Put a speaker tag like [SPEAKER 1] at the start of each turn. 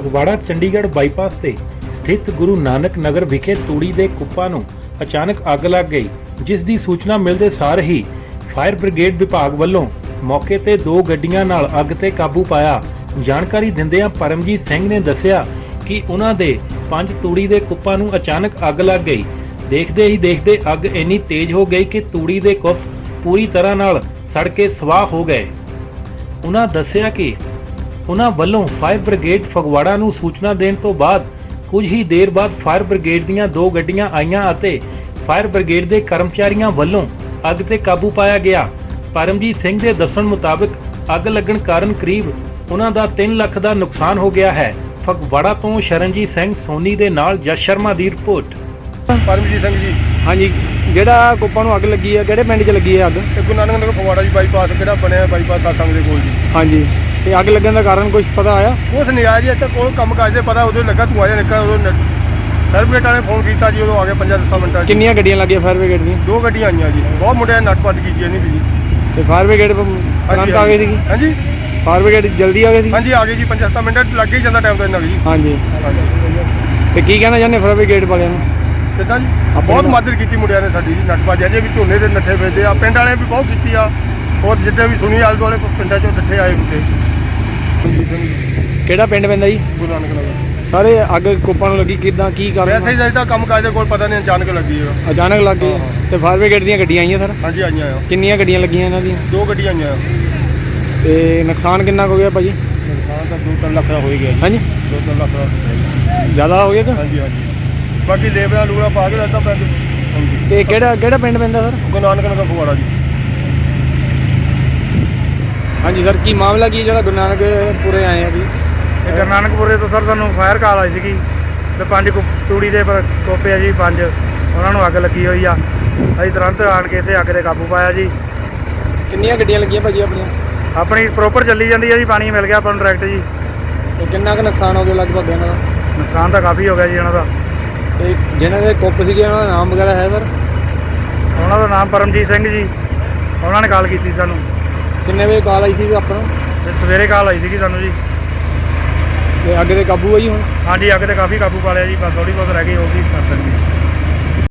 [SPEAKER 1] Phagwara, Chandigarh bypass ਤੇ ਸਥਿਤ ਗੁਰੂ ਨਾਨਕ ਨਗਰ ਵਿਖੇ ਤੂੜੀ ਦੇ ਕੁੱਪਾਂ ਨੂੰ ਅਚਾਨਕ ਅੱਗ ਲੱਗ ਗਈ, ਜਿਸ ਦੀ ਸੂਚਨਾ ਮਿਲਦੇ ਸਾਰ ਹੀ ਫਾਇਰ ਬ੍ਰਿਗੇਡ ਵਿਭਾਗ ਵੱਲੋਂ ਮੌਕੇ ਤੇ ਦੋ ਗੱਡੀਆਂ ਨਾਲ ਅੱਗ ਤੇ ਕਾਬੂ ਪਾਇਆ। ਜਾਣਕਾਰੀ ਦਿੰਦਿਆਂ ਪਰਮਜੀਤ ਸਿੰਘ ਨੇ ਦੱਸਿਆ ਕਿ ਉਹਨਾਂ ਦੇ ਪੰਜ ਤੂੜੀ ਦੇ ਕੁੱਪਾਂ ਨੂੰ ਅਚਾਨਕ ਅੱਗ ਲੱਗ ਗਈ। ਦੇਖਦੇ ਹੀ ਦੇਖਦੇ ਅੱਗ ਇੰਨੀ ਤੇਜ਼ ਹੋ ਗਈ ਕਿ ਤੂੜੀ ਦੇ ਕੁੱਪ ਪੂਰੀ ਤਰ੍ਹਾਂ ਨਾਲ ਸੜ ਕੇ ਸਵਾਹ ਹੋ ਗਏ। ਉਹਨਾਂ ਦੱਸਿਆ ਕਿ ਉਹਨਾਂ ਵੱਲੋਂ ਫਾਇਰ ਬ੍ਰਿਗੇਡ ਫਗਵਾੜਾ ਨੂੰ ਸੂਚਨਾ ਦੇਣ ਤੋਂ ਬਾਅਦ ਕੁਝ ਹੀ ਦੇਰ ਬਾਅਦ ਫਾਇਰ ਬ੍ਰਿਗੇਡ ਦੀਆਂ ਦੋ ਗੱਡੀਆਂ ਆਈਆਂ ਅਤੇ ਫਾਇਰ ਬ੍ਰਿਗੇਡ ਦੇ ਕਰਮਚਾਰੀਆਂ ਵੱਲੋਂ ਅੱਗ ਤੇ ਕਾਬੂ ਪਾਇਆ ਗਿਆ। ਪਰਮਜੀਤ ਸਿੰਘ ਦੇ ਦੱਸਣ ਮੁਤਾਬਕ ਅੱਗ ਲੱਗਣ ਕਾਰਨ ਕਰੀਬ ਉਹਨਾਂ ਦਾ 3 ਲੱਖ ਦਾ ਨੁਕਸਾਨ ਹੋ ਗਿਆ ਹੈ। ਫਗਵਾੜਾ ਤੋਂ ਸ਼ਰਨਜੀਤ ਸਿੰਘ ਸੋਨੀ ਦੇ ਨਾਲ ਜਸ ਸ਼ਰਮਾ ਦੀ ਰਿਪੋਰਟ।
[SPEAKER 2] ਪਰਮਜੀਤ ਸਿੰਘ ਜੀ।
[SPEAKER 3] ਹਾਂਜੀ ਜਿਹੜਾ ਕੋਪਾਂ ਨੂੰ ਅੱਗ ਲੱਗੀ ਹੈ ਕਿਹੜੇ ਪਿੰਡ 'ਚ ਲੱਗੀ ਹੈ ਅੱਗ?
[SPEAKER 2] ਗੁਰੂ ਨਾਨਕ ਨਗਰ ਫਗਵਾੜਾ ਜੀ ਬਾਈਪਾਸ ਕਿਹੜਾ ਬਣਿਆ ਬਾਈਪਾਸ ਸਾਸੰਗ ਦੇ ਕੋਲ ਜੀ।
[SPEAKER 3] ਹਾਂਜੀ। ਤੇ ਅੱਗ ਲੱਗਣ ਦਾ ਕਾਰਨ ਕੁਝ ਪਤਾ ਆਇਆ?
[SPEAKER 2] ਉਸ ਆਇਆ ਜੀ ਇੱਥੇ ਕੋਲ ਕੰਮ ਕਾਜ ਦੇ ਪਤਾ ਉਦੋਂ ਲੱਗਾ ਤੂੰ ਆਇਆ ਨਿਕਲ ਉਦੋਂ ਸਰਵਿਸ ਵਾਲੇ ਫੋਨ ਕੀਤਾ ਜੀ ਉਦੋਂ ਆ ਗਏ 5-10 ਮਿੰਟਾਂ 'ਚ।
[SPEAKER 3] ਕਿੰਨੀਆਂ ਗੱਡੀਆਂ ਲੱਗੀਆਂ ਫਾਇਰ ਬ੍ਰਿਗੇਡ ਦੀਆਂ?
[SPEAKER 2] ਦੋ ਗੱਡੀਆਂ ਆਈਆਂ ਜੀ ਬਹੁਤ ਮੁੰਡਿਆਂ ਨੇ ਨੱਟ ਪੱਟ ਕੀਤੀ ਨਹੀਂ ਜੀ।
[SPEAKER 3] ਤੇ ਫਾਇਰ ਬ੍ਰਿਗੇਡ ਤੁਰੰਤ ਆ ਗਈ ਸੀਗੀ?
[SPEAKER 2] ਹਾਂਜੀ।
[SPEAKER 3] ਫਾਇਰ ਬ੍ਰਿਗੇਡ ਜਲਦੀ ਆ ਗਈ ਸੀ
[SPEAKER 2] ਹਾਂਜੀ ਆ ਗਏ ਜੀ 5-7 ਮਿੰਟ ਲੱਗ ਹੀ ਜਾਂਦਾ ਟਾਈਮ ਤਾਂ ਕੁ ਜੀ।
[SPEAKER 3] ਹਾਂਜੀ। ਤੇ ਕੀ ਕਹਿਣਾ ਚਾਹੁੰਦੇ ਫਾਇਰ ਬ੍ਰਿਗੇਡ ਵਾਲਿਆਂ ਨੂੰ?
[SPEAKER 2] ਕਿੱਦਾਂ ਜੀ? ਬਹੁਤ। ਮਦਦ ਕੀਤੀ ਮੁੰਡਿਆਂ ਨੇ ਸਾਡੀ ਜੀ ਨੱਟ ਪੱਟ ਅਜੇ ਵੀ ਝੋਨੇ ਦੇ ਨੱਠੇ ਵੇਚਦੇ ਆ ਪਿੰਡ ਵਾਲਿਆਂ ਵੀ ਬਹੁਤ ਕੀਤੀ ਆ। ਔਰ ਜਿੱਦਾਂ ਵੀ ਸੁਣੀ ਆਲੇ ਦੁਆਲੇ ਪਿੰਡਾਂ ਚੋਂ ਨੱਠੇ ਆਏ ਮੁੰਡੇ ਸਿੰਘ
[SPEAKER 3] ਕਿਹੜਾ ਪਿੰਡ ਪੈਂਦਾ ਜੀ?
[SPEAKER 2] ਗੁਰੂ ਨਾਨਕ ਨਗਰ।
[SPEAKER 3] ਸਾਰੇ ਅੱਗ ਕੋਪਾਂ ਨੂੰ ਲੱਗੀ ਕਿਦਾਂ ਕੀ
[SPEAKER 2] ਵੈਸੇ
[SPEAKER 3] ਕਾਰਨ
[SPEAKER 2] ਹੀ ਜਾਈਦਾ ਕੰਮ ਕਾਜ ਦੇ ਕੋਲ ਪਤਾ ਨਹੀਂ ਅਚਾਨਕ ਲੱਗੀ ਹੈ
[SPEAKER 3] ਅਚਾਨਕ ਲੱਗ ਗਈ। ਤੇ ਫਾਇਰ ਬ੍ਰਿਗੇਡ ਦੀਆਂ ਗੱਡੀਆਂ ਆਈਆਂ ਸਰ?
[SPEAKER 2] ਹਾਂਜੀ ਆਈਆਂ ਆ।
[SPEAKER 3] ਕਿੰਨੀਆਂ ਗੱਡੀਆਂ ਲੱਗੀਆਂ ਇਹਨਾਂ ਦੀਆਂ?
[SPEAKER 2] ਦੋ ਗੱਡੀਆਂ ਆਈਆਂ
[SPEAKER 3] ਤੇ ਨੁਕਸਾਨ ਕਿੰਨਾ ਕੁ ਹੋ ਗਿਆ ਭਾਜੀ?
[SPEAKER 2] ਨੁਕਸਾਨ ਤਾਂ 2-3 ਲੱਖ ਦਾ ਹੋ ਹੀ ਗਿਆ ਜੀ।
[SPEAKER 3] ਹਾਂਜੀ।
[SPEAKER 2] 2-3 ਲੱਖ ਦਾ
[SPEAKER 3] ਜ਼ਿਆਦਾ ਹੋ ਗਿਆ ਕਿ
[SPEAKER 2] ਹਾਂਜੀ ਹਾਂਜੀ। ਬਾਕੀ ਲੇਬਰਾਂ ਲੂਬਰਾਂ ਪਾ ਕੇ ਲੱਗਾ ਪੈਂਦੇ
[SPEAKER 3] ਤੇ ਕਿਹੜਾ ਕਿਹੜਾ ਪਿੰਡ ਪੈਂਦਾ ਸਰ?
[SPEAKER 2] ਗੁਰੂ ਨਾਨਕ ਨਗਰ ਫਗਵਾੜਾ ਜੀ।
[SPEAKER 3] ਹਾਂਜੀ ਸਰ ਕੀ ਮਾਮਲਾ ਕੀ ਹੈ ਜਿਹੜਾ ਗੁਰੂ ਨਾਨਕ ਪੂਰੇ ਆਏ ਆ ਜੀ?
[SPEAKER 4] ਇਹ ਗੁਰੂ ਨਾਨਕਪੁਰੇ ਤੋਂ ਸਰ ਸਾਨੂੰ ਫਾਇਰ ਕਾਲ ਆਈ ਸੀਗੀ। ਤੇ ਪੰਜ ਕੁ ਤੂੜੀ ਦੇ ਪਰ ਕੋਪੇ ਆ ਜੀ ਪੰਜ। ਉਹਨਾਂ ਨੂੰ ਅੱਗ ਲੱਗੀ ਹੋਈ ਆ। ਅਸੀਂ ਤੁਰੰਤ ਆਣ ਕੇ ਇੱਥੇ ਅੱਗ ਤੇ ਕਾਬੂ ਪਾਇਆ ਜੀ।
[SPEAKER 3] ਕਿੰਨੀਆਂ ਗੱਡੀਆਂ ਲੱਗੀਆਂ ਭਾਜੀ ਆਪਣੀਆਂ?
[SPEAKER 4] ਆਪਣੀ ਪ੍ਰੋਪਰ ਚੱਲੀ ਜਾਂਦੀ ਹੈ ਜੀ ਪਾਣੀ ਮਿਲ ਗਿਆ ਆਪਾਂ ਨੂੰ ਡਾਇਰੈਕਟ ਜੀ।
[SPEAKER 3] ਤੇ ਕਿੰਨਾ ਕੁ ਨੁਕਸਾਨ ਹੋ ਗਿਆ ਲਗਭਗ ਇਹਨਾਂ ਦਾ?
[SPEAKER 4] ਨੁਕਸਾਨ ਤਾਂ ਕਾਫੀ ਹੋ ਗਿਆ ਜੀ ਇਹਨਾਂ ਦਾ।
[SPEAKER 3] ਤੇ ਜਿਨ੍ਹਾਂ ਦੇ ਕੁੱਪ ਸੀਗੇ ਉਹਨਾਂ ਦਾ ਨਾਮ ਵਗੈਰਾ ਹੈ ਸਰ?
[SPEAKER 4] ਉਹਨਾਂ ਦਾ ਨਾਮ ਪਰਮਜੀਤ ਸਿੰਘ ਜੀ। ਉਹਨਾਂ ਨੇ ਕਾਲ ਕੀਤੀ ਸਾਨੂੰ।
[SPEAKER 3] ਕਿੰਨੇ ਵਜੇ ਕਾਲ ਆਈ ਸੀ ਆਪਾਂ ਨੂੰ?
[SPEAKER 4] ਤੇ ਸਵੇਰੇ ਕਾਲ ਆਈ ਸੀਗੀ ਸਾਨੂੰ ਜੀ।
[SPEAKER 3] ਤੇ ਅੱਗ ਦੇ ਕਾਬੂ ਆਈ ਹੁਣ?
[SPEAKER 4] ਹਾਂਜੀ ਅੱਗ ਤੇ ਕਾਫੀ ਕਾਬੂ ਪਾ ਲਿਆ ਜੀ ਬਸ ਥੋੜੀ ਬਹੁਤ ਰਹਿ ਗਈ ਵੀ ਕਰ ਸਕਦੇ